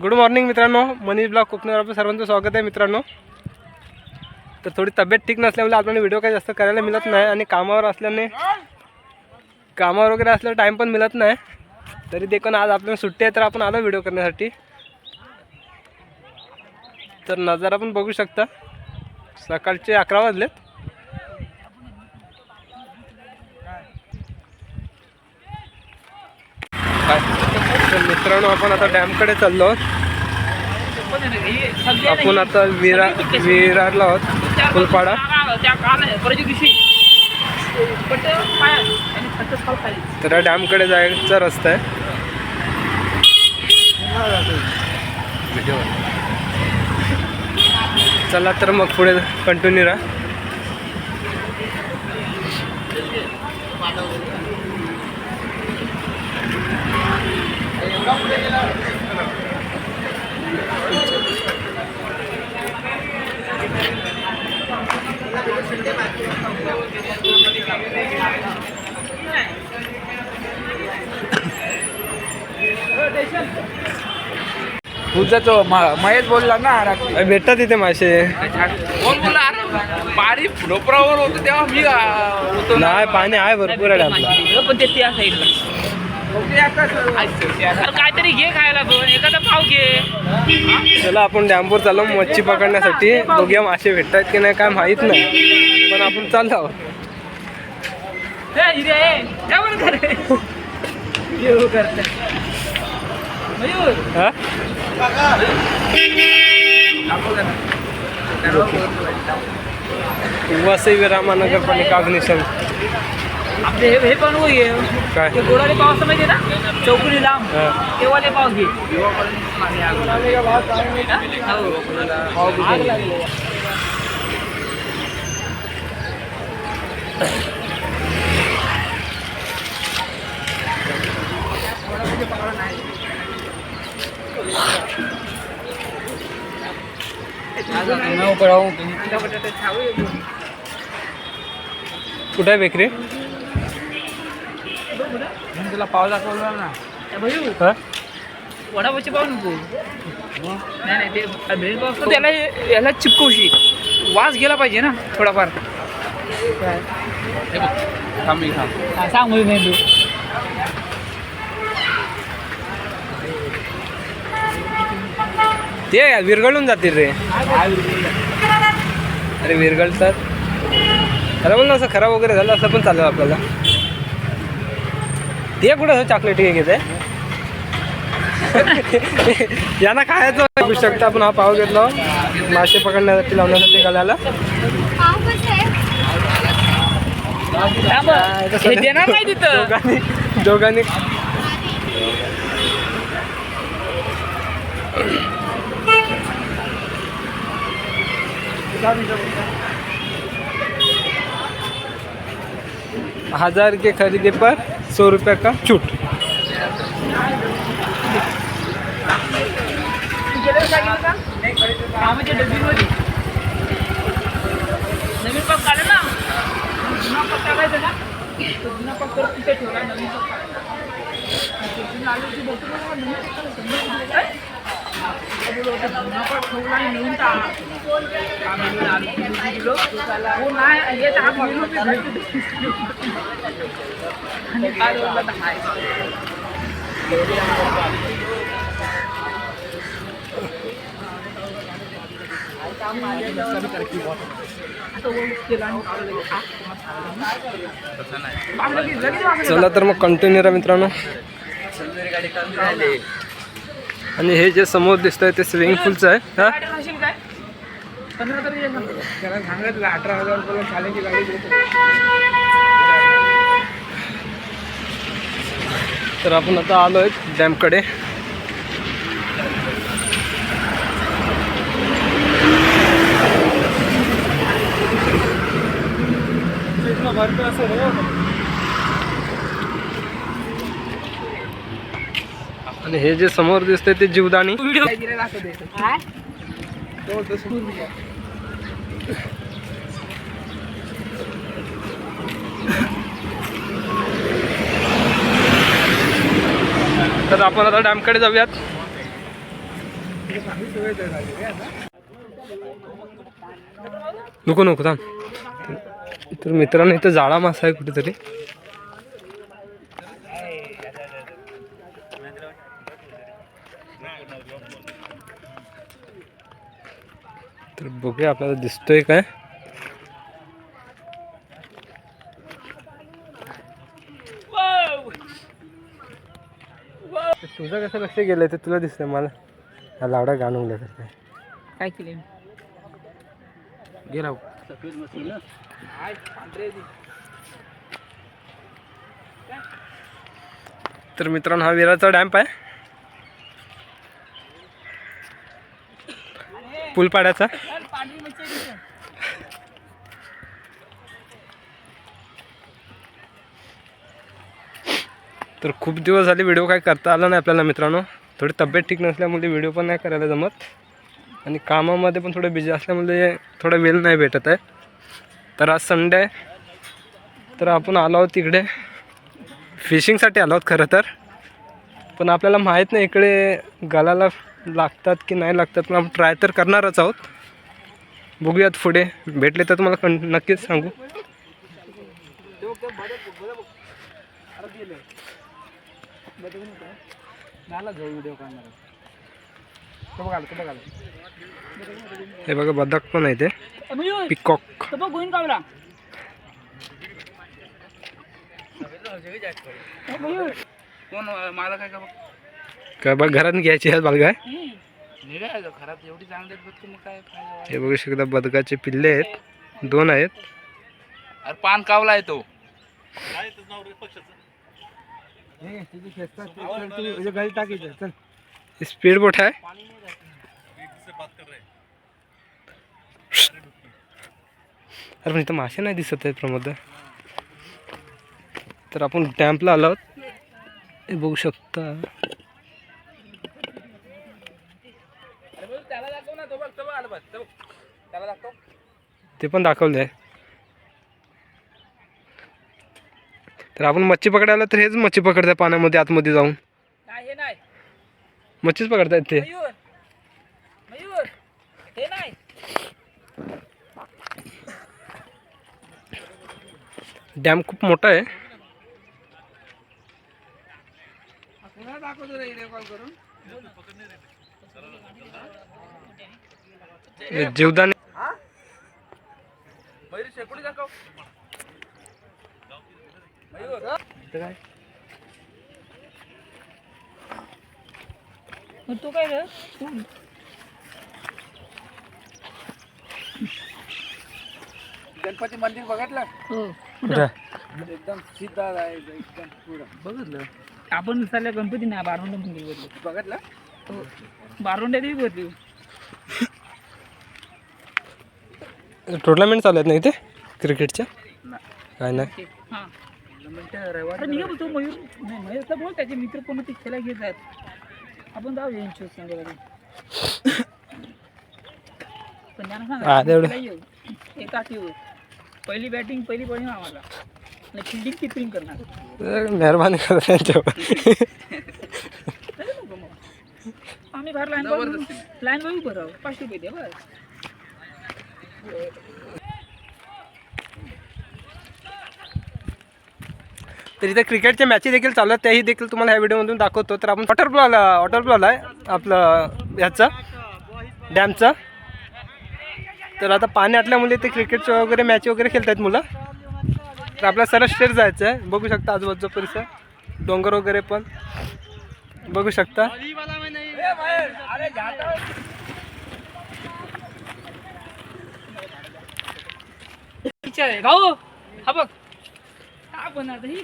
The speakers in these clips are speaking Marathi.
गुड मॉर्निंग मित्रांनो. मनीष ब्लॉग कोकणावर आपलं सर्वांचं स्वागत आहे मित्रांनो. तर थोडी तब्येत ठीक नसल्यामुळे आपल्याला व्हिडिओ काही जास्त करायला मिळत नाही आणि कामावर असल्याने कामावर वगैरे असल्यावर टाईम पण मिळत नाही. तरी देखील आज आपल्याला सुट्टी आहे तर आपण आलो व्हिडिओ करण्यासाठी. तर नजारा पण बघू शकता. सकाळचे अकरा वाजलेत. तर मित्रांनो आपण आता डॅमकडे चाललो आहोत. आपण आता विरा विरारला आहोत फुलपाडा. तर डॅमकडे जायचा रस्ता आहे. चला तर मग पुढे कंटिन्यू राहा. तुझा तो महेश बोलला ना भेटतात इथे मासे. कोण बोलला? अरे पाणी डोपरावर होतं तेव्हा मी होतो ना. नाही पाणी आहे भरपूर आहे पण ते त्या साईडला. काहीतरी घे खायला पण एखादा पाव घे. चला आपण डॅमवर चाललो मच्छी पकडण्यासाठी. बघूया मासे भेटतात की नाही काय माहीत नाही. पण आपण चाललो वसई विरामा नगरपालिका अग्निशम. आपले हे हे पण हो घे काय ते गोडाले पाव असं माहिती ना चौकडी लांब हा. तेव्हाले पाव घे हो. आग लागली. बटाटे खाऊ ये. कुठे आहे बेकरी मी तुला पाव दाखवला ना. वडापावचे पाव नको. नाही नाही ते भेळ पाव असतो त्याला याला चिपकवशी. वास गेला पाहिजे ना थोडाफार. थांब मी थांब. सांग मुली मेंदू. ते विरघळून जातील रे. अरे विरघळतात. खरं बोल ना असं खराब वगैरे झालं असं पण चालेल आपल्याला. ते कुठं चॉकलेट केक येते यांना खायचं बघू शकता आपण हा पाव घेतला. मासे पकडण्यासाठी लावण्यासाठी. हे दोघांनी दोघांनी. हजार के खरीदे पर. सौ रुपये का छूट कामाच्या तर चला तर मग कंटिन्यू मित्रांनो. आणि हे जे समोर दिसत आहे ते स्विमिंग पूलचं आहे. हा? तर आपण आता आलो आहे डॅमकडे भरपूर असं आणि हे जे समोर दिसतंय ते तसं तर आपण आता डॅमकडे जाऊयात. नको नको थांब. तर मित्रांनो इथं जाळा मासा आहे कुठेतरी. तर बघूया आपल्याला दिसतोय काय. तुझं कसं लक्ष गेलंय ते तुला दिसतंय मला. हा लावडा गाणून काय. काय केले गेला. तर मित्रांनो हा विराचा डॅम्प आहे. पुलपाड्याचा. तर खूप दिवस झाले व्हिडिओ काय करता आला नाही आपल्याला मित्रांनो. थोडी तब्येत ठीक नसल्यामुळे व्हिडिओ पण नाही करायला जमत. आणि कामामध्ये पण थोडं बिझी असल्यामुळे थोडा वेळ नाही भेटत आहे. तर आज संडे आहे. तर आपण आलो आहोत तिकडे फिशिंगसाठी आलो आहोत खरं तर. पण आपल्याला माहीत नाही इकडे गालाला लागतात की नाही लागतात पण आपण ट्राय तर करणारच आहोत. बघूयात पुढे. भेटले तर तुम्हाला कं नक्कीच सांगू. हे बघा बदक पण आहे ते. पिकॉक. तो बघ गोविंद कावला. मयूर कोण मला काय का बघ? काय बघ घरात घ्यायची आहेत बालगाय. घरात एवढी चांगली आहेत बघ मग काय हे बघू शकता बदकाचे पिल्ले आहेत. दोन आहेत. अरे पान कावला आहे तो. स्पीड बोट आहे. अरे इथं मासे नाही दिसत आहेत प्रमोद तर आपण डॅम्पला आलो हे बघू शकता. ते पण दाखवलं आहे तर आपण मच्छी पकडायला तर हेच मच्छी पकडताय पाण्यामध्ये आतमध्ये जाऊन. नाही हे नाही. मच्छीच पकडतायत ते. मयूर. मयूर हे नाही. डॅम खूप मोठा आहे. हे? जीवदानी मयूर शेकोडी दाखव मयूर मग तू काय रे गणपती मंदिर बघितलं? हो. कुठं? एकदम सीधा आहे एकदम पुढं. बघितलं. आपण विसरल्या गणपती नाही बारोंडे मंदिर बदलू बघितलं? हो. बारोंडे देवी बदलू टुर्नामेंट चालू आहेत ना इथे? क्रिकेटच्या काय नाही? हां. अरे निघा तो मयूर नाही मयूरचा बोल त्याचे मित्र कोण ते खेळा घेत आहेत आपण जाऊ यांच्या संध्याकाळी पण त्यांना. सांगा येऊ. एका येऊ. पहिली बॅटिंग पहिली बॉलिंग आम्हाला. आणि फिल्डिंग किपिंग करणार. मेहरबानी करा त्यांच्यावर. आम्ही बाहेर लाईन. लाईन बघू बरं पाचशे रुपये द्या बस. तर इथे क्रिकेटच्या मॅची देखील चालू आहेत. त्याही देखील तुम्हाला ह्या व्हिडिओमधून दाखवतो. तर आपण वॉटर प्लॉला वॉटर प्लॉल आहे आपलं ह्याचं डॅमचं तर आता पाणी आटल्यामुळे ते क्रिकेटच्या वगैरे मॅच वगैरे खेळत आहेत मुलं. तर आपल्याला सरळ स्टेट जायचं आहे बघू शकता आजूबाजूचा परिसर. डोंगर वगैरे पण. बघू शकता. भाऊ हा बघ.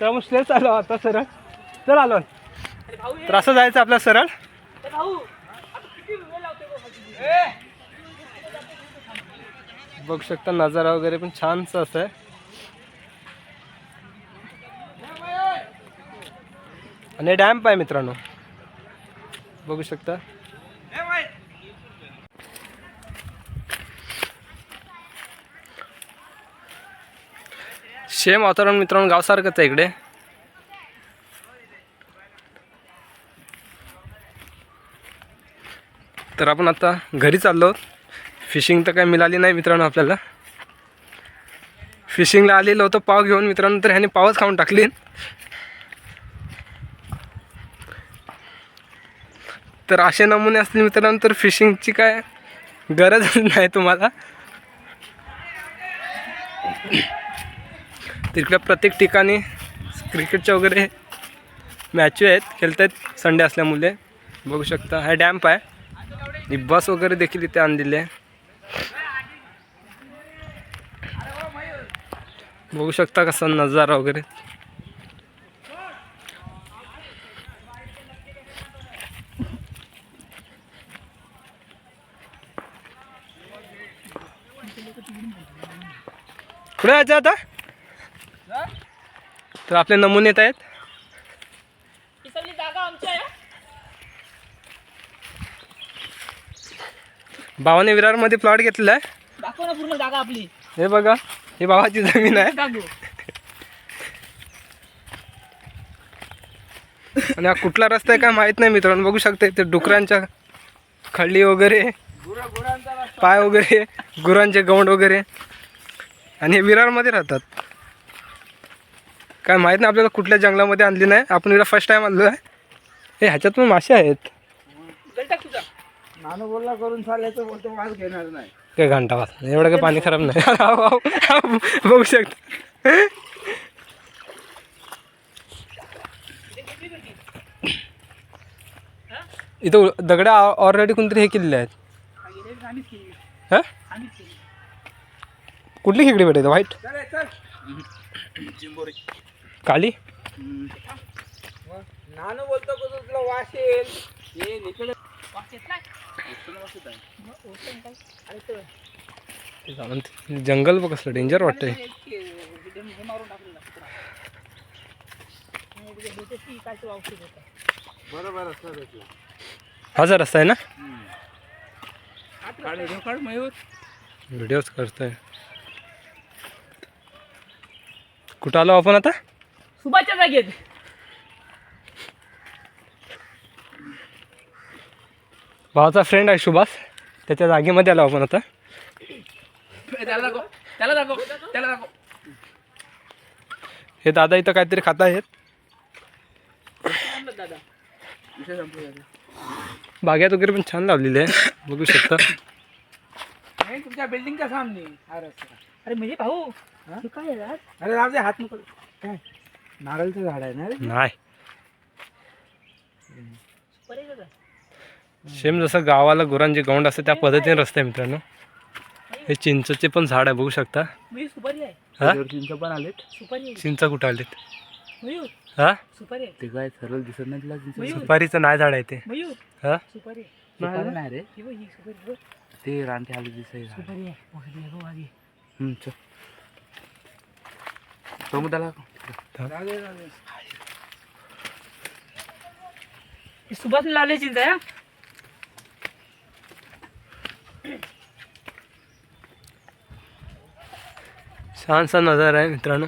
तर मग स्टेट आलो आता सरळ. चल आलो. तर असं जायचं आपल्या सरळ. बघू शकता नजारा वगैरे पण छानसं असं. आहे आणि डॅम्प आहे मित्रांनो. बघू शकता. सेम वातावरण मित्रांनो गावसारखंच आहे इकडे. तर आपण आता घरी चाललो फिशिंग तर काही मिळाली नाही मित्रांनो आपल्याला. फिशिंगला आलेलो होतो पाव घेऊन मित्रांनो तर ह्याने पावच खाऊन टाकली. तर असे नमुने असतील मित्रांनो तर फिशिंगची काय गरज नाही तुम्हाला. तिकडे प्रत्येक ठिकाणी क्रिकेटच्या वगैरे मॅची आहेत खेळत आहेत संडे असल्यामुळे. बघू शकता हा डॅम्प आहे. आणि बस वगैरे देखील इथे आणलेली आहे. बघू शकता कसा नजारा वगैरे. कुठे जायचं आता? तर आपले नमुने येत आहेत. भावाने विरारमध्ये प्लॉट घेतलेला आहे. पूर्ण जागा आपली. हे बघा ही भावाची जमीन आहे. आणि हा कुठला रस्ता आहे काय माहीत नाही मित्रांनो. बघू शकता इथे डुकरांच्या खळली वगैरे पाय वगैरे गुरांचे गवंड वगैरे. आणि हे विरारमध्ये राहतात. काय माहीत नाही आपल्याला कुठल्या जंगलामध्ये आणली नाही. आपण इकडे फर्स्ट टाईम आणलो आहे. हे ह्याच्यात पण मासे आहेत. गल टाक तुझा नानू बोलला करून चालल्याचं बोलतो वाज घेणार नाही. काय घंटा वाच एवढं काही पाणी खराब नाही. हाव, हाव, हाव, बघू शकता. इथं दगड ऑलरेडी कोणतरी हे केलेले आहेत. हा? कुठली खेकडी भेटायचं व्हाईट चल चल. चिंबोरी. काली? नानू बोलतो कसं तुला वास येईल? ये इकडे. जंगल बघ कसलं डेंजर वाटतंय. हे- जर रस्ता आहे ना? काढ व्हिडिओ काढ मयूर. व्हिडिओज करतोय. कुठं आलो आपण आता? सुभाषच्या जागेत. भावाचा फ्रेंड आहे सुभाष. त्याच्या जागेमध्ये आलो आपण आता. त्याला दाखव त्याला दाखव त्याला दाखव. हे दादा इथं काहीतरी खात आहेत. दादा वगैरे पण छान लावलेली आहे. बघू शकता. नाही तुमच्या बिल्डिंगच्या सामने. हा रस्ता अरे म्हणजे भाऊ काय? अरे राहू दे हात नको. काय? नारळचं झाड आहे ना रे नाही? सेम जसं गावाला गुरांचे गौंड असते त्या पद्धतीने रस्ते आहे मित्रांनो. हे चिंचचे पण झाड आहे बघू शकता. मयूर सुपारी आहे. हा? चिंच पण आलेत. सुपारी आहे. चिंचा कुठं आलेत? मयूर. हा? सुपारी आहे. ते काय सरळ दिसत नाही तुला चिंच? मयूर. सुपारीचं नाही झाड आहे ते. मयूर. हा? सुपारी आहे. सुपारी नाही रे. ही बघ, ही सुपारी बघ. ते रानटे आले दिसाय सुपारी आहे. मोठी आहे बघ मागे. चल. प्रमुदाला ही सुभाष लावले चिंता? छानसा नजारा आहे मित्रांनो.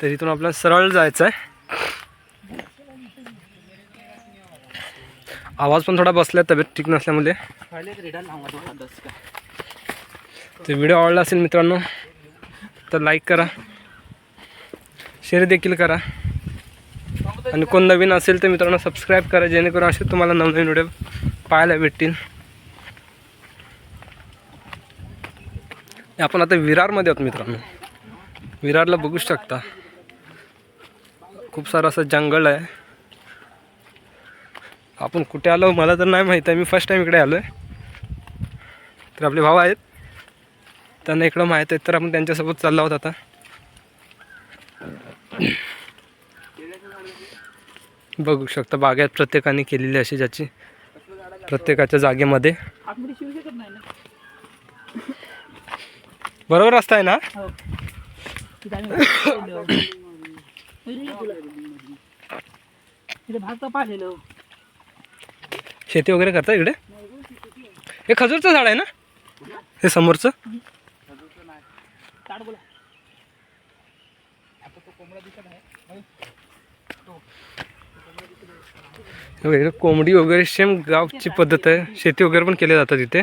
तर इथून आपल्याला सरळ जायचं आहे आवाज पण थोडा बसलाय तब्येत ठीक नसल्यामुळे. तर व्हिडिओ आवडला असेल मित्रांनो तर लाईक करा. शेअर देखील करा. आणि कोण नवीन असेल तर मित्रांनो सबस्क्राईब करा जेणेकरून असे तुम्हाला नवनवीन व्हिडिओ पाहायला भेटतील. आपण आता विरारमध्ये आहोत मित्रांनो. विरारला बघू शकता. खूप सारं असं जंगल आहे. आपण कुठे आलो मला तर नाही माहीत आहे. मी फर्स्ट टाईम इकडे आलो आहे तर आपले भाऊ आहेत. त्यांना इकडं माहीत आहेत तर आपण त्यांच्यासोबत चाललो आहोत आता. बघू शकता बागेत प्रत्येकाने केलेली अशी ज्याची प्रत्येकाच्या जागेमध्ये. बरोबर रस्ता आहे ना? शेती वगैरे करता इकडे? हे खजूरचं झाड आहे ना? हे समोरचं? कोंबडी वगैरे सेम गावची पद्धत आहे. शेती वगैरे पण केली जातात इथे.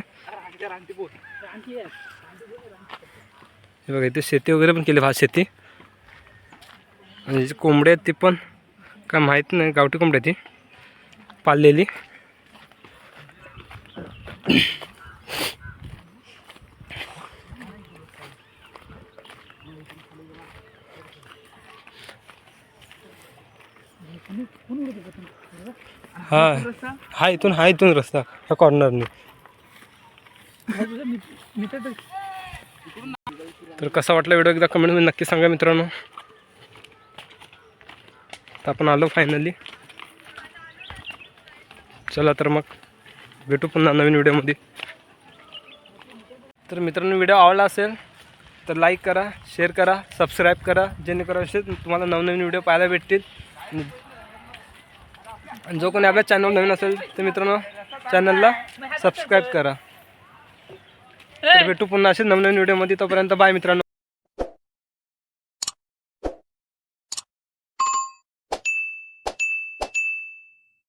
हे बघा इथे शेती वगैरे पण केली भात शेती. आणि जी कोंबडी आहेत ती पण काय माहीत नाही गावठी कोंबडी आहे ती. पाळलेली हा हा इथून हा इथून रस्ता. ह्या कॉर्नरने तर कसा वाटला व्हिडिओ एकदा कमेंटमध्ये नक्की सांगा मित्रांनो. तर आपण आलो फायनली चला तर मग भेटू पुन्हा नवीन व्हिडिओमध्ये तर मित्रांनो व्हिडिओ आवडला असेल तर लाईक करा शेअर करा सबस्क्राईब करा. जेणेकरून असे तुम्हाला नवनवीन व्हिडिओ पाहायला भेटतील. आणि जो कोणी आपल्या चॅनल नवीन असेल तर मित्रांनो चॅनलला सबस्क्राईब करा. तर भेटू पुन्हा असे नवनवीन व्हिडिओमध्ये तोपर्यंत बाय मित्रांनो.